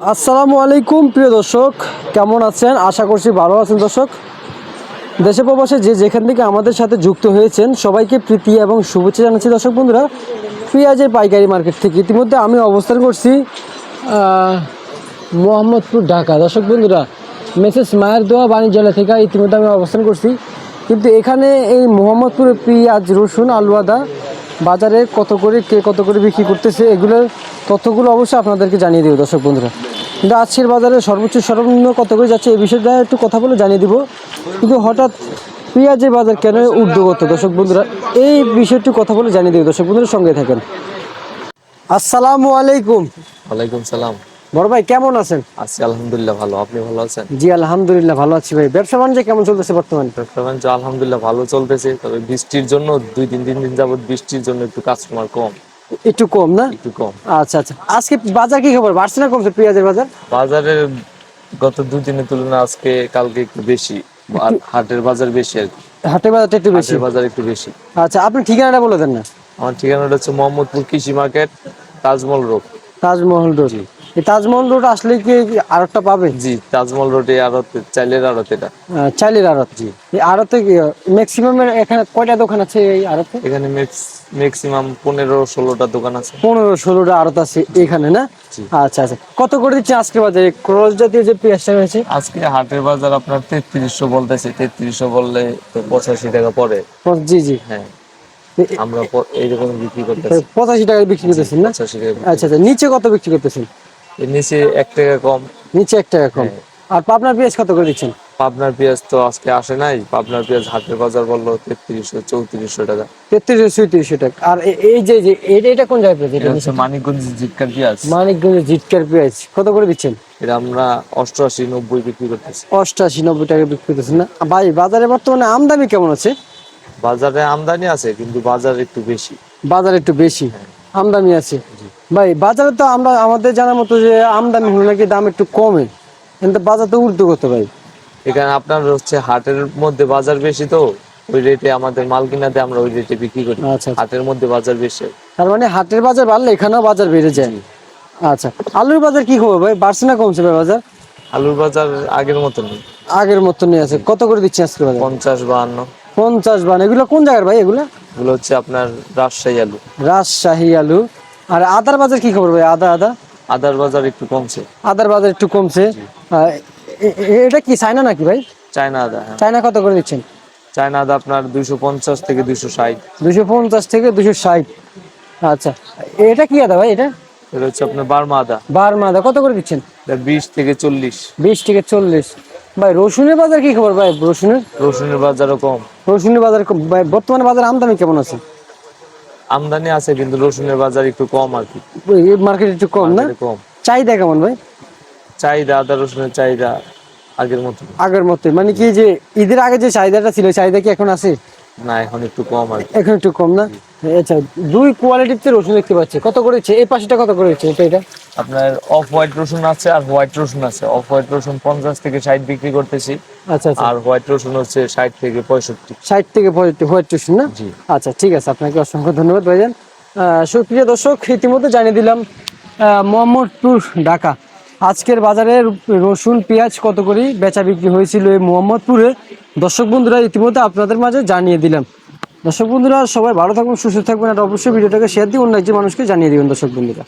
আসসালামু আলাইকুম, প্রিয় দর্শক। কেমন আছেন? আশা করছি ভালো আছেন, দর্শক। দেশে প্রবাসে যে যেখান থেকে আমাদের সাথে যুক্ত হয়েছেন, সবাইকে প্রীতি এবং শুভেচ্ছা জানাচ্ছি, দর্শক বন্ধুরা। পেঁয়াজের পাইকারি মার্কেট থেকে ইতিমধ্যে আমি অবস্থান করছি মোহাম্মদপুর, ঢাকা। দর্শক বন্ধুরা মেসেজ মায়ের দোয়া বাণিজ্যালয় থেকে ইতিমধ্যে আমি অবস্থান করছি। কিন্তু এখানে এই মোহাম্মদপুরে পেঁয়াজ, রসুন আলু আদা বাজারে কত করে, কে কত করে বিক্রি করতেছে, এগুলোর তথ্যগুলো অবশ্যই আপনাদেরকে জানিয়ে দেবো দর্শক বন্ধুরা। কিন্তু আজকের বাজারে সর্বোচ্চ সর্বনিম্ন কত করে যাচ্ছে এই বিষয়টা একটু কথা বলে জানিয়ে দেবো। কিন্তু হঠাৎ পেঁয়াজের বাজার কেন ঊর্ধ্বগত? দর্শক বন্ধুরা, এই বিষয়টি কথা বলে জানিয়ে দেবো। দর্শক বন্ধুরা, সঙ্গে থাকেন। আসসালামু আলাইকুম। ওয়ালাইকুম সালাম। বড় ভাই কেমন আছেন? আছি আলহামদুলিল্লাহ ভালো। আপনি ভালো আছেন? জি আলহামদুলিল্লাহ ভালো আছি ভাই। ব্যবসা বাণিজ্য কেমন চলতেছে বর্তমানে? ব্যবসা-বাণিজ্য আলহামদুলিল্লাহ ভালো চলতেছে তবে বৃষ্টির জন্য দুই তিন তিন দিন যাবত বৃষ্টির জন্য একটু কাস্টমার কম। একটু কম না? একটু কম। আচ্ছা আচ্ছা। আজকে বাজার কি খবর? বাড়ছে না কমছে পেঁয়াজের বাজার? বাজারে গত দুই দিনের তুলনায় আজকে কালকে একটু বেশি আর হাটের বাজার বেশি আর কি। হাটের বাজারটা একটু বেশি? বাজার একটু বেশি। আচ্ছা আপনি ঠিকানাটা বলে দেন না। আমার ঠিকানাটা হচ্ছে মোহাম্মদপুর কৃষি market Tajmahal road. Tajmahal road. Tajmahal road আসলে কি আড়তটা পাবে? জি তাজমহল রোডে আড়ত চাইলের আড়ত এটা। আহ, চাইলের আড়ত জি। এই আড়তে ম্যাক্সিমাম এখানে কয়টা দোকান আছে এই আড়তে? এখানে ম্যাক্সিমাম পনেরো ষোলোটা দোকান আছে। পনেরো ষোলোটা আড়ত আছে এখানে না? আচ্ছা আচ্ছা। কত করে দিচ্ছে আজকে বাজারে? ক্রস জাতীয় যে পেঁয়াজটা রয়েছে? আজকে হাটের বাজার আপনার তেত্রিশশো বলতেছে তেত্রিশশো বললে তো পঁচাশি টাকা পড়ে। জি জি। হ্যাঁ। আমরা এইরকম বিক্রি করতেছি। পঁচাশি টাকায় বিক্রি করতেছেন না? টাকা আচ্ছা আচ্ছা। নিচে কত বিক্রি করতেছেন? নিচে এক টাকা কম। নিচে এক টাকা কম। আর পাবনার পেঁয়াজ কত করে দিচ্ছেন? পাবনার পেঁয়াজ তো আজকে আসে নাই। পাবনার পেঁয়াজ হাটের বাজার বলল তেত্রিশশো চৌত্রিশশো টাকা। তেত্রিশশো সুঁত্রিশশো টাকা। আর এই যে এটা এটা কোন জায়গায় পেঁয়াজ? এটা হচ্ছে মানিকগঞ্জ জিটকার পেঁয়াজ। মানিকগঞ্জের জিটকার পেঁয়াজ। কত করে দিচ্ছেন? এটা আমরা অষ্টআশি নব্বই বিক্রি করতেছি। অষ্টাশি নব্বই টাকা বিক্রি করতেছেন না? ভাই বাজারে বর্তমানে আমদানি কেমন আছে? বাজারে আমদানি আছে কিন্তু বাজার একটু বেশি। বাজার একটু বেশি। আমদানি আছে। ভাই বাজারে তো আমরা আমাদের জানার মতো যে আমদানি হলে নাকি দাম একটু কমে। কিন্তু বাজার তো ঊর্ধ্বগত ভাই। এখানে আপনার হচ্ছে হাটের মধ্যে বাজার বেশি তো ওই রেটে আমাদের মাল কিনাতে আমরা ওই রেটে বিক্রি করি। আচ্ছা আচ্ছা। হাটের মধ্যে বাজার বেশি। তার মানে হাটের বাজার বাড়লে এখানেও বাজার বেড়ে যায়। আচ্ছা আলুর বাজার কি খবর ভাই? বাড়ছে না কমছে ভাই বাজার? আলুর বাজার আগের মতো নেই। আগের মতনই আছে। কত করে দিচ্ছে আজকে বাজার? পঞ্চাশ বাহান্ন। পঞ্চাশ বান এগুলো কোন জায়গার ভাই এগুলো? এগুলো হচ্ছে আপনার রাজশাহী আলু। রাজশাহী আলু। আর আদার বাজার কি খবর ভাই? আদা আদা? আদার বাজার একটু কমছে। আদার বাজার একটু কমছে। এটা কি চায়না নাকি ভাই? চায়না আদা হ্যাঁ। চায়না কত করে দিচ্ছেন? চায়না আদা আপনার দুইশো পঞ্চাশ থেকে দুইশো ষাট। দুশো পঞ্চাশ থেকে দুশো ষাট। আচ্ছা এটা কি আদা ভাই এটা? এটা হচ্ছে আপনার বার্মা আদা। বারমা আদা। কত করে দিচ্ছেন? বিশ থেকে চল্লিশ। বিশ থেকে চল্লিশ। ভাই রসুনের বাজার কি খবর ভাই রসুনের? রসুনের বাজারও কম। রসুনের বাজার কম- ভাই বর্তমানে বাজার আমদানি কেমন আছে? আমদানি আছে কিন্তু রসুনের বাজার একটু কম আর কি। মার্কেট একটু কম না? কম। চাহিদা কেমন ভাই? চাহিদা আদা রসুনের চাহিদা আগের মতো আগের মতো মানে কি যে ঈদের আগে যে চাহিদাটা ছিল চাহিদা কি এখন আছে? না এখন একটু কম আর এখন একটু কম না? আচ্ছা দুই কোয়ালিটিতে রসুন দেখতে পাচ্ছি। কত করেছে এই পাশেটা কত করেছে এটা এটা? আপনার অফ হোয়াইট রসুন আছে আর হোয়াইট রসুন আছে। অফ হোয়াইট রসুন পঞ্চাশ থেকে ষাট বিক্রি করতেছি। আচ্ছা আচ্ছা। আর হোয়াইট রসুন হচ্ছে ষাট থেকে পঁয়ষট্টি। ষাট থেকে হোয়াইট রসুন না? আচ্ছা ঠিক আছে। আপনাকে অসংখ্য ধন্যবাদ ভাইজান। সুপ্রিয় দর্শক ইতিমধ্যে জানিয়ে দিলাম মোহাম্মদপুর ঢাকা। আজকের বাজারে রসুন পেঁয়াজ কত করে বেচা বিক্রি হয়েছিল এই মোহাম্মদপুরে? দর্শক বন্ধুরা, ইতিমধ্যে আপনাদের মাঝে জানিয়ে দিলাম। দর্শক বন্ধুরা, সবাই ভালো থাকবেন সুস্থ থাকবেন আর অবশ্যই ভিডিওটাকে শেয়ার দিয়ে অন্য একজন মানুষকে জানিয়ে দিবেন, দর্শক বন্ধুরা।